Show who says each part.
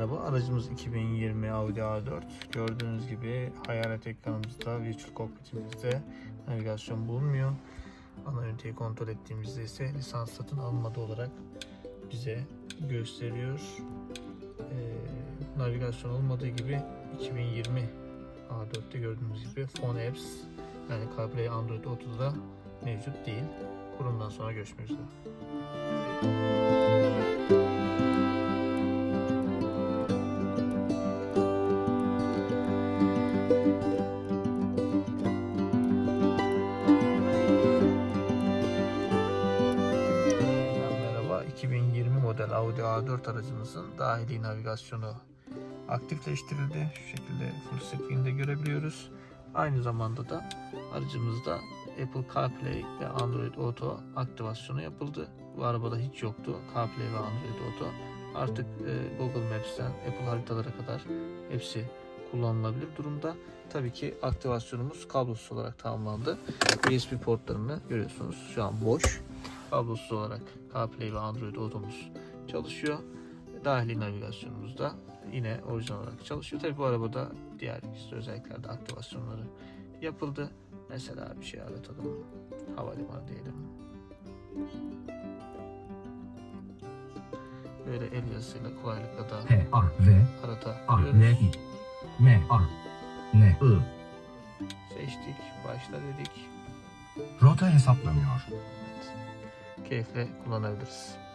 Speaker 1: Aracımız 2020 Audi A4. Gördüğünüz gibi hayalet ekranımızda, Virtual Cockpit'imizde navigasyon bulunmuyor. Ana üniteyi kontrol ettiğimizde ise lisans satın almadı olarak bize gösteriyor. Ee, navigasyon olmadığı gibi 2020 A4'te gördüğünüz gibi Phone Apps yani CarPlay Android Auto'da mevcut değil. Kurumdan sonra görüşmek üzere. Model Audi A4 aracımızın dahili navigasyonu aktifleştirildi. Şu şekilde full screen'de görebiliyoruz. Aynı zamanda da aracımızda Apple CarPlay ve Android Auto aktivasyonu yapıldı. Bu arabada hiç yoktu CarPlay ve Android Auto. Artık e, Google Maps'ten Apple haritalara kadar hepsi kullanılabilir durumda. Tabii ki aktivasyonumuz kablosuz olarak tamamlandı. USB portlarını görüyorsunuz şu an boş. Kablosuz olarak CarPlay ve Android Auto'muz çalışıyor. Dahili navigasyonumuz da yine orijinal olarak çalışıyor. Tabii bu arabada diğer işte özelliklerde aktivasyonları yapıldı. Mesela bir şey aratalım. Havalimanı diyelim. Böyle el yazısıyla kolaylıkla da
Speaker 2: P A V A N
Speaker 1: aratabiliyoruz.
Speaker 2: I M A N I
Speaker 1: Seçtik, başla dedik.
Speaker 2: Rota hesaplanıyor.
Speaker 1: Evet. Keyifle kullanabiliriz.